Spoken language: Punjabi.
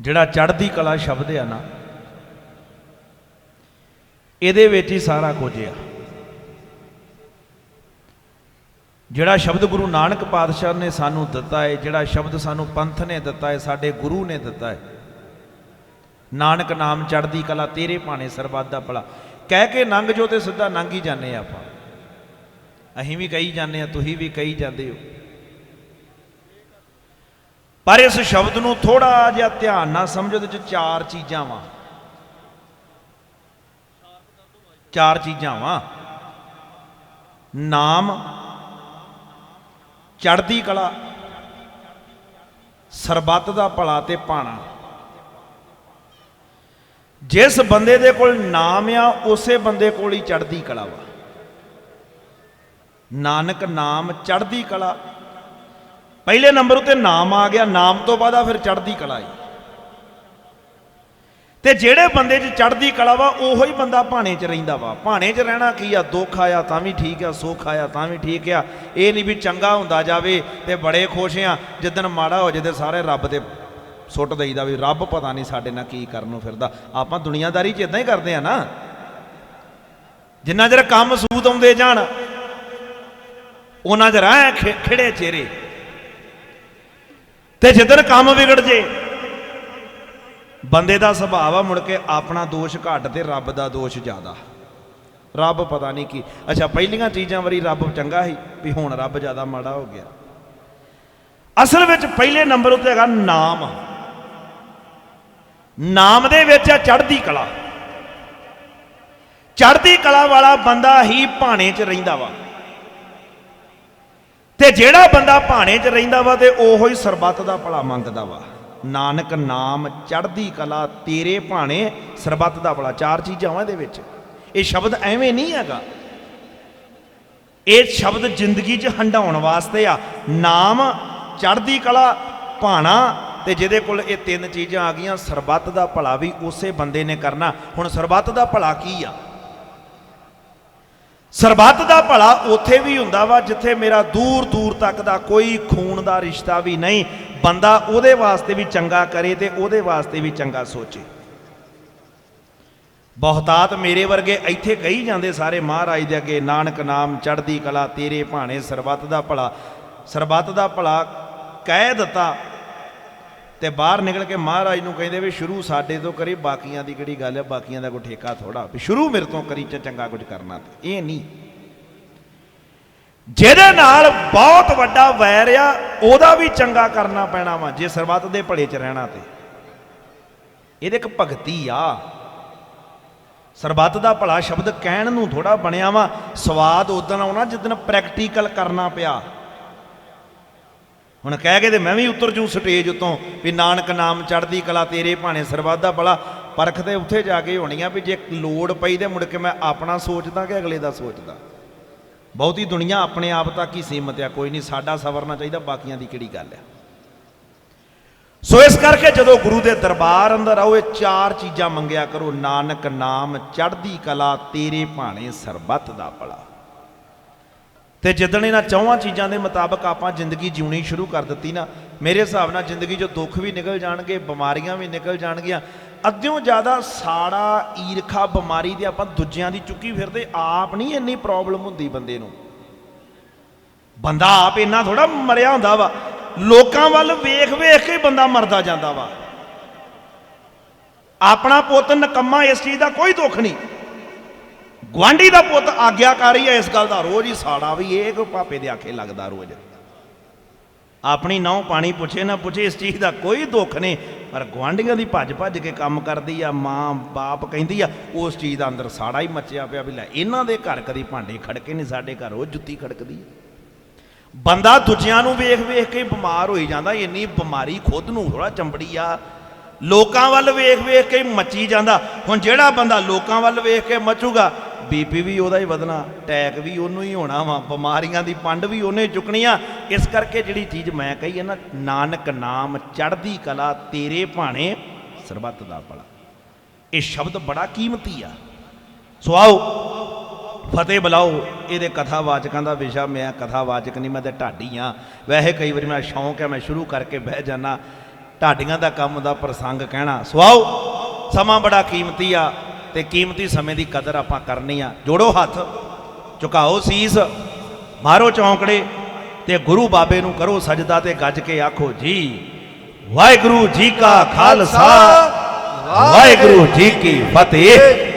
ਜਿਹੜਾ ਚੜ੍ਹਦੀ ਕਲਾ ਸ਼ਬਦ ਆ ਨਾ, ਇਹਦੇ ਵਿੱਚ ਹੀ ਸਾਰਾ ਕੁਝ ਆ। ਜਿਹੜਾ ਸ਼ਬਦ ਗੁਰੂ ਨਾਨਕ ਪਾਤਸ਼ਾਹ ਨੇ ਸਾਨੂੰ ਦਿੱਤਾ ਹੈ, ਜਿਹੜਾ ਸ਼ਬਦ ਸਾਨੂੰ ਪੰਥ ਨੇ ਦਿੱਤਾ ਹੈ, ਸਾਡੇ ਗੁਰੂ ਨੇ ਦਿੱਤਾ ਹੈ, ਨਾਨਕ ਨਾਮ ਚੜ੍ਹਦੀ ਕਲਾ, ਤੇਰੇ ਭਾਣੇ ਸਰਬੱਤ ਦਾ ਭਲਾ। ਕਹਿ ਕੇ ਨੰਗ ਜੋ ਤੇ ਸਿੱਧਾ ਨੰਗ ਹੀ ਜਾਂਦੇ ਆ ਆਪਾਂ। ਅਸੀਂ ਵੀ ਕਹੀ ਜਾਂਦੇ ਆ, ਤੁਸੀਂ ਵੀ ਕਹੀ ਜਾਂਦੇ ਹੋ। ਪਰ ਇਸ ਸ਼ਬਦ ਨੂੰ ਥੋੜਾ ਜਿਹਾ ਧਿਆਨ ਨਾਲ ਸਮਝੋ ਤੇ ਚ ਚਾਰ ਚੀਜ਼ਾਂ ਵਾ। ਚਾਰ ਚੀਜ਼ਾਂ ਵਾ। ਨਾਮ, ਚੜ੍ਹਦੀ ਕਲਾ, ਸਰਬੱਤ ਦਾ ਭਲਾ ਤੇ ਪਾਣਾ ਜਿਸ ਬੰਦੇ ਦੇ ਕੋਲ ਨਾਮ ਆ, ਉਸੇ ਬੰਦੇ ਕੋਲ ਹੀ ਚੜ੍ਹਦੀ ਕਲਾ ਵਾ। ਨਾਨਕ ਨਾਮ, ਚੜ੍ਹਦੀ ਕਲਾ ਪਹਿਲੇ ਨੰਬਰ ਉਤੇ ਨਾਮ ਆ ਗਿਆ, ਨਾਮ ਤੋਂ ਬਾਅਦ ਆ ਫਿਰ ਚੜ੍ਹਦੀ ਕਲਾ ਆਈ ਤੇ ਜਿਹੜੇ ਬੰਦੇ 'ਚ ਚੜ੍ਹਦੀ ਕਲਾ ਵਾ, ਉਹੋ ਹੀ ਬੰਦਾ ਭਾਣੇ 'ਚ ਰਹਿੰਦਾ ਵਾ। ਭਾਣੇ 'ਚ ਰਹਿਣਾ ਕੀ ਆ? ਦੁੱਖ ਆਇਆ ਤਾਂ ਵੀ ਠੀਕ ਆ, ਸੁੱਖ ਆਇਆ ਤਾਂ ਵੀ ਠੀਕ ਆ। ਇਹ ਨਹੀਂ ਵੀ ਚੰਗਾ ਹੁੰਦਾ ਜਾਵੇ ਤੇ ਬੜੇ ਖੁਸ਼ ਆ, ਜਿੱਦਣ ਮਾੜਾ ਹੋ ਜੇ ਤੇ ਸਾਰੇ ਰੱਬ ਤੇ ਸੁੱਟ ਦੇਈਦਾ ਵੀ ਰੱਬ ਪਤਾ ਨਹੀਂ ਸਾਡੇ ਨਾਲ ਕੀ ਕਰਨ ਨੂੰ ਫਿਰਦਾ। ਆਪਾਂ ਦੁਨੀਆਦਾਰੀ 'ਚ ਇਦਾਂ ਹੀ ਕਰਦੇ ਆ ਨਾ। ਜਿੰਨਾ ਚਿਰ ਕੰਮ ਸੂਤ ਆਉਂਦੇ ਜਾਣ, ਉਹਨਾਂ ਚਿਰ ਐ ਖਿੜੇ ਚਿਹਰੇ। ਤੇ ਜਿੱਦਣ ਕੰਮ ਵਿਗੜ ਜੇ, ਬੰਦੇ ਦਾ ਸੁਭਾਅ ਆ ਮੁੜ ਕੇ ਆਪਣਾ ਦੋਸ਼ ਘੱਟ ਤੇ ਰੱਬ ਦਾ ਦੋਸ਼ ਜ਼ਿਆਦਾ। ਰੱਬ ਪਤਾ ਨਹੀਂ ਕੀ। ਅੱਛਾ, ਪਹਿਲੀਆਂ ਚੀਜ਼ਾਂ ਵਾਰੀ ਰੱਬ ਚੰਗਾ ਸੀ, ਵੀ ਹੁਣ ਰੱਬ ਜ਼ਿਆਦਾ ਮਾੜਾ ਹੋ ਗਿਆ। ਅਸਲ ਵਿੱਚ ਪਹਿਲੇ ਨੰਬਰ ਉੱਤੇ ਹੈਗਾ ਨਾਮ। ਨਾਮ ਦੇ ਵਿੱਚ ਆ ਚੜ੍ਹਦੀ ਕਲਾ। ਚੜ੍ਹਦੀ ਕਲਾ ਵਾਲਾ ਬੰਦਾ ਹੀ ਭਾਣੇ 'ਚ ਰਹਿੰਦਾ ਵਾ। ਤੇ ਜਿਹੜਾ ਬੰਦਾ ਭਾਣੇ 'ਚ ਰਹਿੰਦਾ ਵਾ ਤੇ ਉਹੋ ਹੀ ਸਰਬੱਤ ਦਾ ਭਲਾ ਮੰਗਦਾ ਵਾ। ਨਾਨਕ ਨਾਮ ਚੜ੍ਹਦੀ ਕਲਾ ਤੇਰੇ ਭਾਣੇ ਸਰਬੱਤ ਦਾ ਭਲਾ। ਚਾਰ ਚੀਜ਼ਾਂ ਵਾ ਇਹਦੇ ਵਿੱਚ। ਇਹ ਸ਼ਬਦ ਐਵੇਂ ਨਹੀਂ ਹੈਗਾ। ਇਹ ਸ਼ਬਦ ਜ਼ਿੰਦਗੀ 'ਚ ਹੰਡਾਉਣ ਵਾਸਤੇ ਆ। ਨਾਮ ਚੜ੍ਹਦੀ ਕਲਾ, ਭਾਣਾ ਤੇ ਜਿਹਦੇ ਕੋਲ ਇਹ ਤਿੰਨ ਚੀਜ਼ਾਂ ਆ ਗਈਆਂ, ਸਰਬੱਤ ਦਾ ਭਲਾ ਵੀ ਉਸੇ ਬੰਦੇ ਨੇ ਕਰਨਾ। ਹੁਣ ਸਰਬੱਤ ਦਾ ਭਲਾ ਕੀ ਆ? ਸਰਬੱਤ ਦਾ ਭਲਾ ਉੱਥੇ ਵੀ ਹੁੰਦਾ ਵਾ ਜਿੱਥੇ ਮੇਰਾ ਦੂਰ ਦੂਰ ਤੱਕ ਦਾ ਕੋਈ ਖੂਨ ਦਾ ਰਿਸ਼ਤਾ ਵੀ ਨਹੀਂ। ਬੰਦਾ ਉਹਦੇ ਵਾਸਤੇ ਵੀ ਚੰਗਾ ਕਰੇ ਤੇ ਉਹਦੇ ਵਾਸਤੇ ਵੀ ਚੰਗਾ ਸੋਚੇ। ਬਹੁਤਾਤ ਮੇਰੇ ਵਰਗੇ ਇੱਥੇ ਕਹੀ ਜਾਂਦੇ ਸਾਰੇ ਮਹਾਰਾਜ ਦੇ ਅੱਗੇ, ਨਾਨਕ ਨਾਮ ਚੜ੍ਹਦੀ ਕਲਾ ਤੇਰੇ ਭਾਣੇ ਸਰਬੱਤ ਦਾ ਭਲਾ। ਸਰਬੱਤ ਦਾ ਭਲਾ ਕਹਿ ਦਿੱਤਾ ਤੇ ਬਾਹਰ ਨਿਕਲ ਕੇ ਮਹਾਰਾਜ ਨੂੰ ਕਹਿੰਦੇ ਵੀ ਸ਼ੁਰੂ ਸਾਡੇ ਤੋਂ ਕਰੀ, ਬਾਕੀਆਂ ਦੀ ਕਿਹੜੀ ਗੱਲ ਹੈ ਬਾਕੀਆਂ ਦਾ ਕੋਈ ਠੇਕਾ ਥੋੜਾ ਵੀ ਸ਼ੁਰੂ ਮੇਰੇ ਤੋਂ ਕਰੀ ਚ ਚੰਗਾ ਕੁਝ ਕਰਨਾ ਤੇ। ਇਹ ਨਹੀਂ। ਜਿਹਦੇ ਨਾਲ ਬਹੁਤ ਵੱਡਾ ਵੈਰ ਆ, ਉਹਦਾ ਵੀ ਚੰਗਾ ਕਰਨਾ ਪੈਣਾ ਵਾ, ਜੇ ਸਰਬੱਤ ਦੇ ਭਲੇ ਚ ਰਹਿਣਾ ਤੇ। ਇਹਦੇ ਇੱਕ ਭਗਤੀ ਆ। ਸਰਬੱਤ ਦਾ ਭਲਾ ਸ਼ਬਦ ਕਹਿਣ ਨੂੰ ਥੋੜਾ ਬਣਿਆ ਵਾ। ਸਵਾਦ ਉਦੋਂ ਆਉਣਾ ਜਿੱਦਣ ਪ੍ਰੈਕਟੀਕਲ ਕਰਨਾ ਪਿਆ। ਹੁਣ ਕਹਿ ਕੇ ਤੇ ਮੈਂ ਵੀ ਉਤਰ ਜੂ ਸਟੇਜ ਉਤੋਂ ਵੀ ਨਾਨਕ ਨਾਮ ਚੜ੍ਹਦੀ ਕਲਾ ਤੇਰੇ ਭਾਣੇ ਸਰਬੱਤ ਦਾ ਭਲਾ। ਪਰਖ ਤੇ ਉੱਥੇ ਜਾ ਕੇ ਹੋਣੀਆਂ ਵੀ ਜੇ ਲੋੜ ਪਈ ਤੇ ਮੁੜ ਕੇ ਮੈਂ ਆਪਣਾ ਸੋਚਦਾ ਕਿ ਅਗਲੇ ਦਾ ਸੋਚਦਾ। ਬਹੁਤੀ ਦੁਨੀਆ ਆਪਣੇ ਆਪ ਤੱਕ ਹੀ ਸੀਮਤ ਆ, ਕੋਈ ਨਹੀਂ ਸਾਡਾ ਸਵਰਨਾ ਚਾਹੀਦਾ, ਬਾਕੀਆਂ ਦੀ ਕਿਹੜੀ ਗੱਲ ਆ। ਸੋ ਇਸ ਕਰਕੇ ਜਦੋਂ ਗੁਰੂ ਦੇ ਦਰਬਾਰ ਅੰਦਰ ਆਓ, ਇਹ ਚਾਰ ਚੀਜ਼ਾਂ ਮੰਗਿਆ ਕਰੋ, ਨਾਨਕ ਨਾਮ ਚੜ੍ਹਦੀ ਕਲਾ ਤੇਰੇ ਭਾਣੇ ਸਰਬੱਤ ਦਾ ਭਲਾ। ਤੇ ਜਿੱਦਣ ਇਹਨਾਂ ਚੌਹਾਂ ਚੀਜ਼ਾਂ ਦੇ ਮੁਤਾਬਕ ਆਪਾਂ ਜ਼ਿੰਦਗੀ ਜਿਉਣੀ ਸ਼ੁਰੂ ਕਰ ਦਿੱਤੀ ਨਾ, ਮੇਰੇ ਹਿਸਾਬ ਨਾਲ ਜ਼ਿੰਦਗੀ 'ਚੋਂ ਦੁੱਖ ਵੀ ਨਿਕਲ ਜਾਣਗੇ, ਬਿਮਾਰੀਆਂ ਵੀ ਨਿਕਲ ਜਾਣਗੀਆਂ। ਅੱਧਿਓਂ ਜ਼ਿਆਦਾ ਸਾੜਾ ਈਰਖਾ, ਬਿਮਾਰੀ ਦੀ ਆਪਾਂ ਦੂਜਿਆਂ ਦੀ ਚੁੱਕੀ ਫਿਰਦੇ, ਆਪ ਨਹੀਂ ਇੰਨੀ ਪ੍ਰੋਬਲਮ ਹੁੰਦੀ ਬੰਦੇ ਨੂੰ। ਬੰਦਾ ਆਪ ਇੰਨਾ ਥੋੜਾ ਮਰਿਆ ਹੁੰਦਾ ਵਾ, ਲੋਕਾਂ ਵੱਲ ਵੇਖ ਵੇਖ ਕੇ ਬੰਦਾ ਮਰਦਾ ਜਾਂਦਾ ਵਾ। ਆਪਣਾ ਪੁੱਤ ਨਕੰਮਾ ਇਸ ਚੀਜ਼ ਦਾ ਕੋਈ ਦੁੱਖ ਨਹੀਂ। ਗਵਾਂਢੀ ਦਾ ਪੁੱਤ ਆਗਿਆਕਾਰੀ ਹੈ, ਇਸ ਗੱਲ ਦਾ ਰੋਜ਼ ਹੀ ਸਾੜਾ ਵੀ ਇਹ ਕੋ ਪਾਪੇ ਦੇ ਆਖੇ ਲੱਗਦਾ ਰੋਜ਼। ਆਪਣੀ ਨੌ ਪਾਣੀ ਪੁੱਛੇ ਨਾ ਪੁੱਛੇ, ਇਸ ਚੀਜ਼ ਦਾ ਕੋਈ ਦੁੱਖ ਨਹੀਂ, ਪਰ ਗਵਾਂਢੀਆਂ ਦੀ ਭੱਜ ਭੱਜ ਕੇ ਕੰਮ ਕਰਦੀ ਆ, ਮਾਂ ਬਾਪ ਕਹਿੰਦੀ ਆ, ਉਸ ਚੀਜ਼ ਦਾ ਅੰਦਰ ਸਾੜਾ ਹੀ ਮੱਚਿਆ ਪਿਆ ਵੀ ਲੈ, ਇਹਨਾਂ ਦੇ ਘਰ ਕਦੀ ਭਾਂਡੇ ਖੜਕੇ ਨਹੀਂ, ਸਾਡੇ ਘਰ ਉਹ ਜੁੱਤੀ ਖੜਕਦੀ ਬੰਦਾ ਦੂਜਿਆਂ ਨੂੰ ਵੇਖ ਵੇਖ ਕੇ ਬਿਮਾਰ ਹੋਈ ਜਾਂਦਾ, ਇੰਨੀ ਬਿਮਾਰੀ ਖੁਦ ਨੂੰ ਥੋੜਾ ਚੰਬੜੀ ਆ। ਲੋਕਾਂ ਵੱਲ ਵੇਖ ਵੇਖ ਕੇ ਮੱਚੀ ਜਾਂਦਾ, ਹੁਣ ਜਿਹੜਾ ਬੰਦਾ ਲੋਕਾਂ ਵੱਲ ਵੇਖ ਕੇ ਮਚੂਗਾ ਬੀਪੀ ਵੀ ਉਹਦਾ ਹੀ ਵਧਣਾ ਅਟੈਕ ਵੀ ਉਹਨੂੰ ਹੀ ਹੋਣਾ ਵਾ, ਬਿਮਾਰੀਆਂ ਦੀ ਪੰਡ ਵੀ ਉਹਨੇ ਚੁੱਕਣੀ ਆ ਇਸ ਕਰਕੇ ਜਿਹੜੀ ਚੀਜ਼ ਮੈਂ ਕਹੀ ਹੈ ਨਾ, ਨਾਨਕ ਨਾਮ ਚੜ੍ਹਦੀ ਕਲਾ ਤੇਰੇ ਭਾਣੇ ਸਰਬੱਤ ਦਾ ਭਲਾ। ਇਹ ਸ਼ਬਦ ਬੜਾ ਕੀਮਤੀ ਆ। ਸੋ ਆਓ, ਫਤਿਹ ਬੁਲਾਓ। ਇਹਦੇ ਕਥਾਵਾਚਕਾਂ ਦਾ ਵਿਸ਼ਾ ਮੈਂ ਕਥਾਵਾਚਕ ਨਹੀਂ, ਮੈਂ ਤੇ ਢਾਡੀ ਆ। ਵੈਸੇ ਕਈ ਵਾਰੀ ਮੇਰਾ ਸ਼ੌਂਕ ਹੈ ਮੈਂ ਸ਼ੁਰੂ ਕਰਕੇ ਬਹਿ ਜਾਣਾ ਢਾਡੀਆਂ ਦਾ ਕੰਮ ਦਾ ਪ੍ਰਸੰਗ ਕਹਿਣਾ। ਸੁਆਓ ਸਮਾਂ ਬੜਾ ਕੀਮਤੀ ਆ। ਤੇ ਕੀਮਤੀ ਸਮੇਂ ਦੀ ਕਦਰ ਆਪਾਂ ਕਰਨੀ ਆ। ਜੋੜੋ ਹੱਥ ਝੁਕਾਓ ਸੀਸ ਮਾਰੋ ਚੌਂਕੜੇ ਤੇ ਗੁਰੂ ਬਾਬੇ ਨੂੰ ਕਰੋ ਸਜਦਾ ਤੇ ਗੱਜ ਕੇ ਆਖੋ ਜੀ ਵਾਹਿਗੁਰੂ ਜੀ ਕਾ ਖਾਲਸਾ ਵਾਹਿਗੁਰੂ ਜੀ ਕੀ ਫਤਿਹ।